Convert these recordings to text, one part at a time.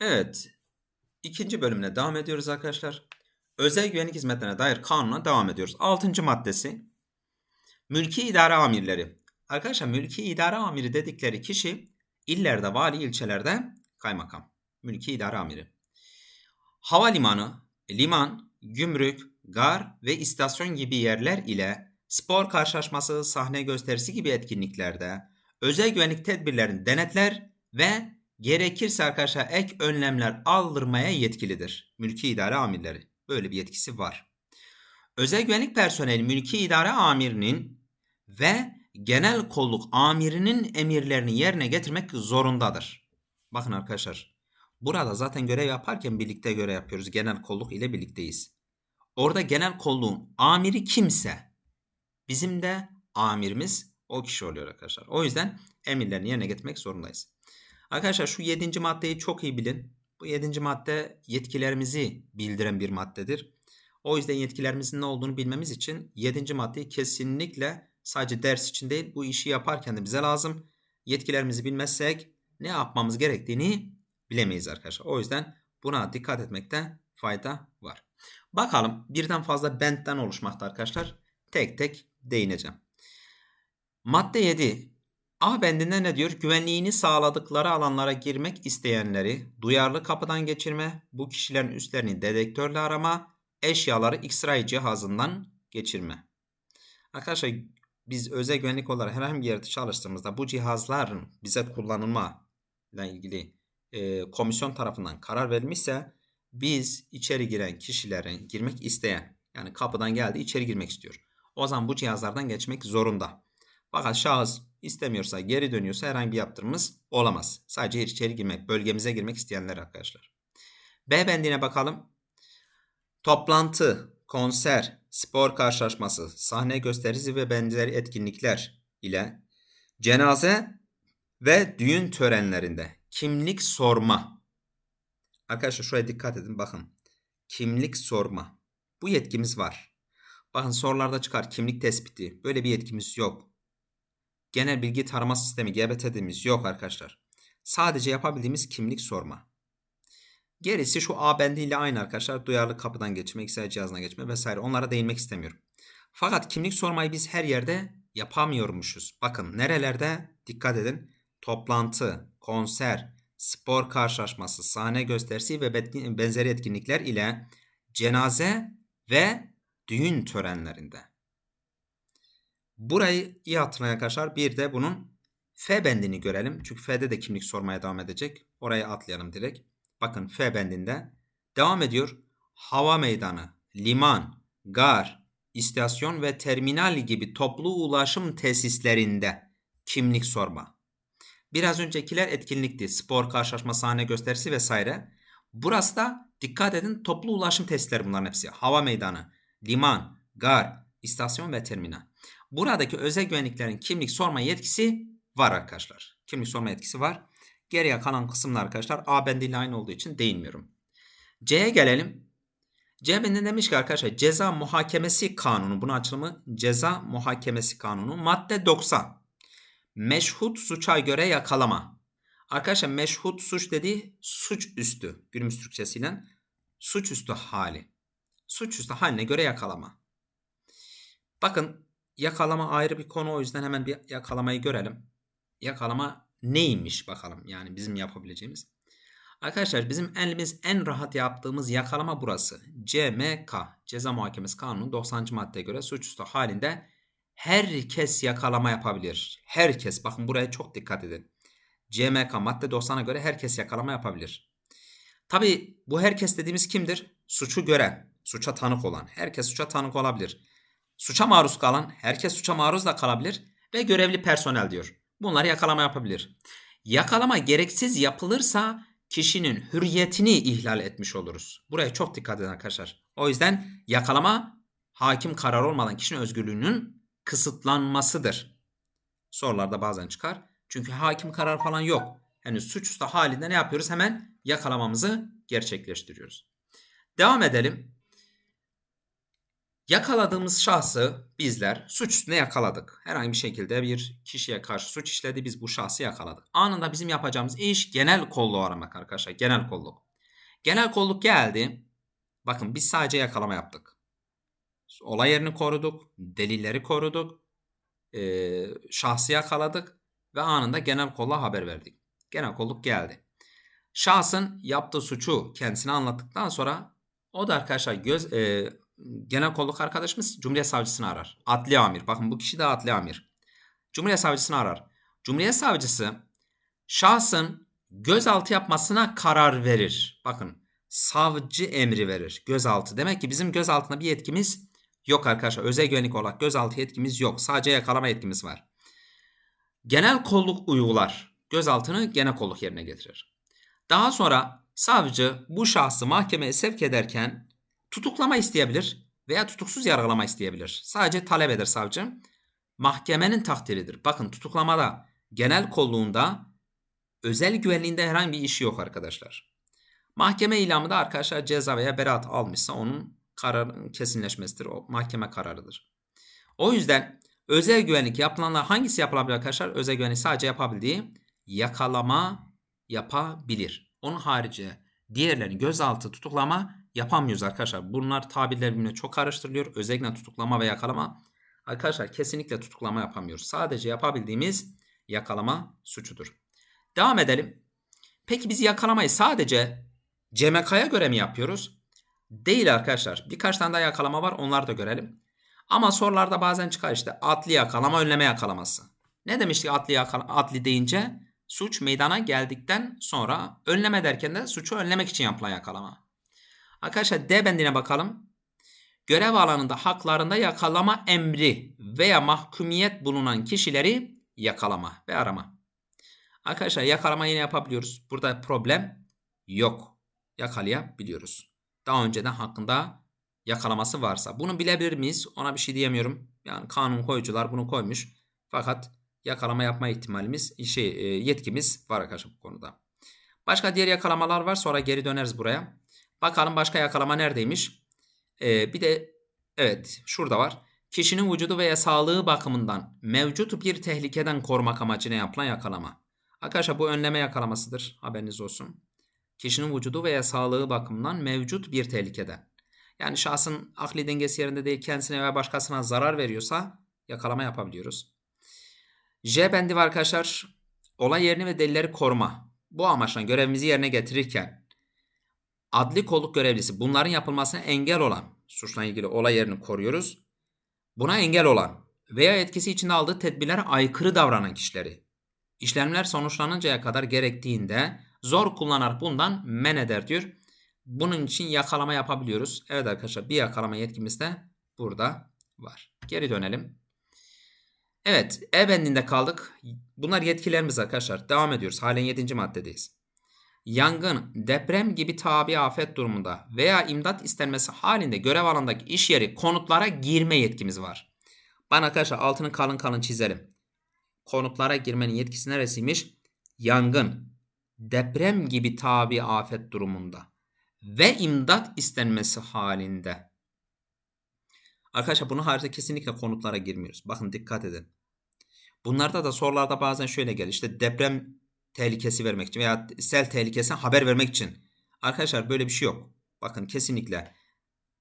Evet. ikinci bölümüne devam ediyoruz arkadaşlar. Özel güvenlik hizmetlerine dair kanuna devam ediyoruz. Altıncı maddesi. Mülki idare amirleri. Arkadaşlar mülki idare amiri dedikleri kişi illerde vali, ilçelerde kaymakam. Mülki idare amiri. Havalimanı, liman, gümrük, gar ve istasyon gibi yerler ile spor karşılaşması, sahne gösterisi gibi etkinliklerde özel güvenlik tedbirlerini denetler ve gerekirse arkadaşlar ek önlemler aldırmaya yetkilidir. Mülki idare amirleri. Böyle bir yetkisi var. Özel güvenlik personeli mülki idare amirinin ve genel kolluk amirinin emirlerini yerine getirmek zorundadır. Bakın arkadaşlar. Burada zaten görev yaparken birlikte görev yapıyoruz. Genel kolluk ile birlikteyiz. Orada genel kolluğun amiri kimse bizim de amirimiz o kişi oluyor arkadaşlar. O yüzden emirlerini yerine getirmek zorundayız. Arkadaşlar şu 7. maddeyi çok iyi bilin. Bu 7. madde yetkilerimizi bildiren bir maddedir. O yüzden yetkilerimizin ne olduğunu bilmemiz için 7. maddeyi kesinlikle sadece ders için değil bu işi yaparken de bize lazım. Yetkilerimizi bilmezsek ne yapmamız gerektiğini bilemeyiz arkadaşlar. O yüzden buna dikkat etmekte fayda var. Bakalım birden fazla bentten oluşmakta arkadaşlar. Tek tek değineceğim. Madde 7. A bendinde ne diyor? Güvenliğini sağladıkları alanlara girmek isteyenleri duyarlı kapıdan geçirme, bu kişilerin üstlerini dedektörle arama, eşyaları X-ray cihazından geçirme. Arkadaşlar biz özel güvenlik olarak herhangi bir yerde çalıştığımızda bu cihazların bize kullanılma ile ilgili e, komisyon tarafından karar verilmişse biz içeri giren kişilerin girmek isteyen yani kapıdan geldi içeri girmek istiyor. O zaman bu cihazlardan geçmek zorunda. Fakat şahıs istemiyorsa geri dönüyorsa herhangi bir yaptırımımız olamaz. Sadece içeri girmek, bölgemize girmek isteyenler arkadaşlar. B bendine bakalım. Toplantı, konser, spor karşılaşması, sahne gösterisi ve benzeri etkinlikler ile cenaze ve düğün törenlerinde kimlik sorma. Arkadaşlar şuraya dikkat edin bakın. Kimlik sorma. Bu yetkimiz var. Bakın sorularda çıkar kimlik tespiti. Böyle bir yetkimiz yok. Genel bilgi tarama sistemi GBT dediğimiz yok arkadaşlar. Sadece yapabildiğimiz kimlik sorma. Gerisi şu A bendiyle aynı arkadaşlar. Duyarlı kapıdan geçme, Excel cihazına geçme vesaire. Onlara değinmek istemiyorum. Fakat kimlik sormayı biz her yerde yapamıyormuşuz. Bakın nerelerde dikkat edin. Toplantı, konser, spor karşılaşması, sahne gösterisi ve benzeri etkinlikler ile cenaze ve düğün törenlerinde. Burayı iyi hatırlayın arkadaşlar. Bir de bunun F bendini görelim. Çünkü F'de de kimlik sormaya devam edecek. Orayı atlayalım direkt. Bakın F bendinde devam ediyor. Hava meydanı, liman, gar, istasyon ve terminal gibi toplu ulaşım tesislerinde kimlik sorma. Biraz öncekiler etkinlikti. Spor, karşılaşma, sahne gösterisi vesaire. Burası da dikkat edin toplu ulaşım tesisleri bunların hepsi. Hava meydanı, liman, gar, istasyon ve terminal. Buradaki özel güvenliklerin kimlik sorma yetkisi var arkadaşlar. Kimlik sorma yetkisi var. Geriye kalan kısımlar arkadaşlar A bendiyle aynı olduğu için değinmiyorum. C'ye gelelim. C bendinde demiş ki arkadaşlar ceza muhakemesi kanunu. Bunun açılımı ceza muhakemesi kanunu. Madde 90. Meşhut suça göre yakalama. Arkadaşlar meşhut suç dediği suç üstü. Günümüz Türkçesiyle suç üstü hali. Suç üstü haline göre yakalama. Bakın yakalama ayrı bir konu o yüzden hemen bir yakalamayı görelim. Yakalama neymiş bakalım yani bizim yapabileceğimiz. Arkadaşlar bizim elimiz en rahat yaptığımız yakalama burası. CMK Ceza Muhakemesi Kanunu 90. maddeye göre suçüstü halinde herkes yakalama yapabilir. Herkes bakın buraya çok dikkat edin. CMK madde 90'a göre herkes yakalama yapabilir. Tabi bu herkes dediğimiz kimdir? Suçu gören, suça tanık olan. Herkes suça tanık olabilir. Suça maruz kalan, herkes suça maruz da kalabilir ve görevli personel diyor. Bunları yakalama yapabilir. Yakalama gereksiz yapılırsa kişinin hürriyetini ihlal etmiş oluruz. Buraya çok dikkat edin arkadaşlar. O yüzden yakalama hakim karar olmadan kişinin özgürlüğünün kısıtlanmasıdır. Sorularda bazen çıkar. Çünkü hakim karar falan yok. Henüz suçüstü halinde ne yapıyoruz? Hemen yakalamamızı gerçekleştiriyoruz. Devam edelim. Yakaladığımız şahsı bizler suç üstüne yakaladık. Herhangi bir şekilde bir kişiye karşı suç işledi. Biz bu şahsı yakaladık. Anında bizim yapacağımız iş genel kolluğu aramak arkadaşlar. Genel kolluk. Genel kolluk geldi. Bakın biz sadece yakalama yaptık. Olay yerini koruduk. Delilleri koruduk. Ee, şahsı yakaladık. Ve anında genel kolluğa haber verdik. Genel kolluk geldi. Şahsın yaptığı suçu kendisine anlattıktan sonra o da arkadaşlar göz e, genel kolluk arkadaşımız Cumhuriyet Savcısını arar. Adli amir. Bakın bu kişi de adli amir. Cumhuriyet Savcısını arar. Cumhuriyet Savcısı şahsın gözaltı yapmasına karar verir. Bakın savcı emri verir. Gözaltı. Demek ki bizim gözaltına bir yetkimiz yok arkadaşlar. Özel güvenlik olarak gözaltı yetkimiz yok. Sadece yakalama yetkimiz var. Genel kolluk uygular. Gözaltını genel kolluk yerine getirir. Daha sonra savcı bu şahsı mahkemeye sevk ederken tutuklama isteyebilir veya tutuksuz yargılama isteyebilir. Sadece talep eder savcı. Mahkemenin takdiridir. Bakın tutuklamada genel kolluğunda özel güvenliğinde herhangi bir işi yok arkadaşlar. Mahkeme ilamı da arkadaşlar ceza veya beraat almışsa onun karar kesinleşmesidir. O mahkeme kararıdır. O yüzden özel güvenlik yapılanlar hangisi yapılabilir arkadaşlar? Özel güvenlik sadece yapabildiği yakalama yapabilir. Onun harici diğerlerini gözaltı tutuklama yapamıyoruz arkadaşlar. Bunlar tabirler birbirine çok karıştırılıyor. Özellikle tutuklama ve yakalama. Arkadaşlar kesinlikle tutuklama yapamıyoruz. Sadece yapabildiğimiz yakalama suçudur. Devam edelim. Peki biz yakalamayı sadece CMK'ya göre mi yapıyoruz? Değil arkadaşlar. Birkaç tane daha yakalama var. Onları da görelim. Ama sorularda bazen çıkar işte adli yakalama, önleme yakalaması. Ne demiştik adli, yakalama, adli deyince? Suç meydana geldikten sonra önleme derken de suçu önlemek için yapılan yakalama. Arkadaşlar D bendine bakalım. Görev alanında haklarında yakalama emri veya mahkumiyet bulunan kişileri yakalama ve arama. Arkadaşlar yakalama yine yapabiliyoruz. Burada problem yok. Yakalayabiliyoruz. Daha önceden hakkında yakalaması varsa. Bunu bilebilir miyiz? Ona bir şey diyemiyorum. Yani kanun koyucular bunu koymuş. Fakat yakalama yapma ihtimalimiz, şey e, yetkimiz var arkadaşlar bu konuda. Başka diğer yakalamalar var. Sonra geri döneriz buraya. Bakalım başka yakalama neredeymiş? Ee, bir de evet şurada var. Kişinin vücudu veya sağlığı bakımından mevcut bir tehlikeden korumak amacıyla yapılan yakalama. Arkadaşlar bu önleme yakalamasıdır. Haberiniz olsun. Kişinin vücudu veya sağlığı bakımından mevcut bir tehlikeden. Yani şahsın akli dengesi yerinde değil kendisine veya başkasına zarar veriyorsa yakalama yapabiliyoruz. J bendi arkadaşlar. Olay yerini ve delilleri koruma. Bu amaçla görevimizi yerine getirirken adli kolluk görevlisi bunların yapılmasına engel olan suçla ilgili olay yerini koruyoruz. Buna engel olan veya etkisi içinde aldığı tedbirlere aykırı davranan kişileri işlemler sonuçlanıncaya kadar gerektiğinde zor kullanarak bundan men eder diyor. Bunun için yakalama yapabiliyoruz. Evet arkadaşlar bir yakalama yetkimiz de burada var. Geri dönelim. Evet E bendinde kaldık. Bunlar yetkilerimiz arkadaşlar. Devam ediyoruz. Halen 7. maddedeyiz. Yangın, deprem gibi tabi afet durumunda veya imdat istenmesi halinde görev alanındaki iş yeri konutlara girme yetkimiz var. Ben arkadaşlar altını kalın kalın çizelim. Konutlara girmenin yetkisi neresiymiş? Yangın, deprem gibi tabi afet durumunda ve imdat istenmesi halinde. Arkadaşlar bunu harici kesinlikle konutlara girmiyoruz. Bakın dikkat edin. Bunlarda da sorularda bazen şöyle gelir. İşte deprem tehlikesi vermek için veya sel tehlikesine haber vermek için. Arkadaşlar böyle bir şey yok. Bakın kesinlikle.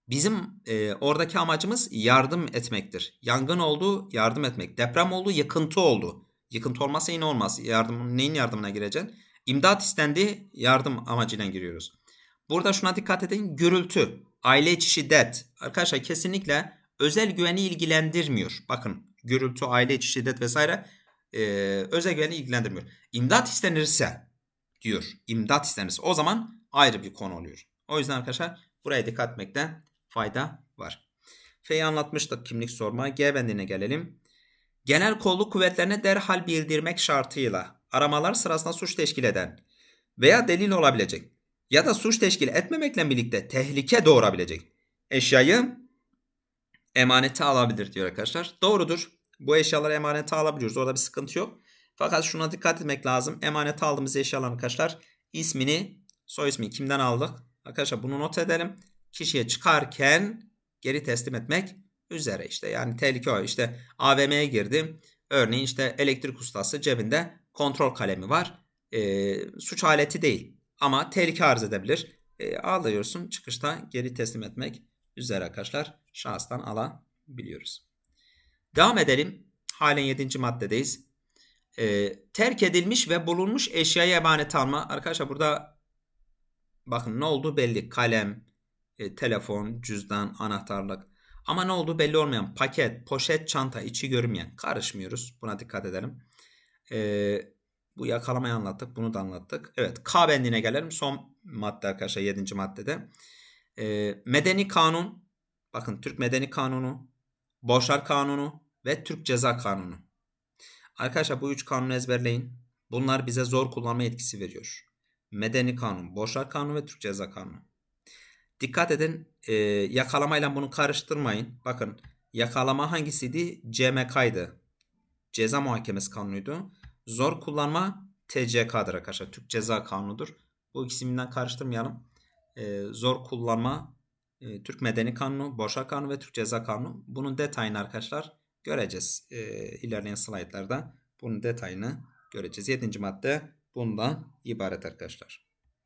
Bizim e, oradaki amacımız yardım etmektir. Yangın oldu, yardım etmek. Deprem oldu, yıkıntı oldu. Yıkıntı olmazsa yine olmaz. Yardım, neyin yardımına gireceksin? İmdat istendi, yardım amacıyla giriyoruz. Burada şuna dikkat edin. Gürültü, aile içi şiddet. Arkadaşlar kesinlikle özel güveni ilgilendirmiyor. Bakın gürültü, aile içi şiddet vesaire e, özel ilgilendirmiyor. İmdat istenirse diyor. İmdat istenirse o zaman ayrı bir konu oluyor. O yüzden arkadaşlar buraya dikkat etmekte fayda var. F'yi anlatmıştık kimlik sorma. G bendine gelelim. Genel kolluk kuvvetlerine derhal bildirmek şartıyla aramalar sırasında suç teşkil eden veya delil olabilecek ya da suç teşkil etmemekle birlikte tehlike doğurabilecek eşyayı emanete alabilir diyor arkadaşlar. Doğrudur. Bu eşyaları emanete alabiliyoruz. Orada bir sıkıntı yok. Fakat şuna dikkat etmek lazım. Emanete aldığımız eşyalar arkadaşlar ismini, soy ismini kimden aldık? Arkadaşlar bunu not edelim. Kişiye çıkarken geri teslim etmek üzere işte yani tehlike o. İşte AVM'ye girdim. Örneğin işte elektrik ustası cebinde kontrol kalemi var. E, suç aleti değil ama tehlike arz edebilir. E, alıyorsun çıkışta geri teslim etmek üzere arkadaşlar şahıstan alabiliyoruz. Devam edelim. Halen 7. maddedeyiz. E, terk edilmiş ve bulunmuş eşyayı emanet alma. Arkadaşlar burada bakın ne olduğu belli. Kalem, e, telefon, cüzdan, anahtarlık. Ama ne olduğu belli olmayan paket, poşet, çanta, içi görünmeyen. Karışmıyoruz. Buna dikkat edelim. E, bu yakalamayı anlattık. Bunu da anlattık. Evet K bendine gelelim. Son madde arkadaşlar 7. maddede. E, medeni kanun. Bakın Türk Medeni Kanunu, Borçlar Kanunu ve Türk Ceza Kanunu. Arkadaşlar bu üç kanunu ezberleyin. Bunlar bize zor kullanma etkisi veriyor. Medeni Kanun, Borçlar Kanunu ve Türk Ceza Kanunu. Dikkat edin e, yakalamayla bunu karıştırmayın. Bakın yakalama hangisiydi? CMK'ydı. Ceza Muhakemesi Kanunu'ydu. Zor kullanma TCK'dır arkadaşlar. Türk Ceza Kanunu'dur. Bu ikisinden karıştırmayalım. E, zor kullanma e, Türk Medeni Kanunu, Borçlar Kanunu ve Türk Ceza Kanunu. Bunun detayını arkadaşlar göreceğiz. E, ilerleyen slaytlarda bunun detayını göreceğiz. 7. madde bundan ibaret arkadaşlar.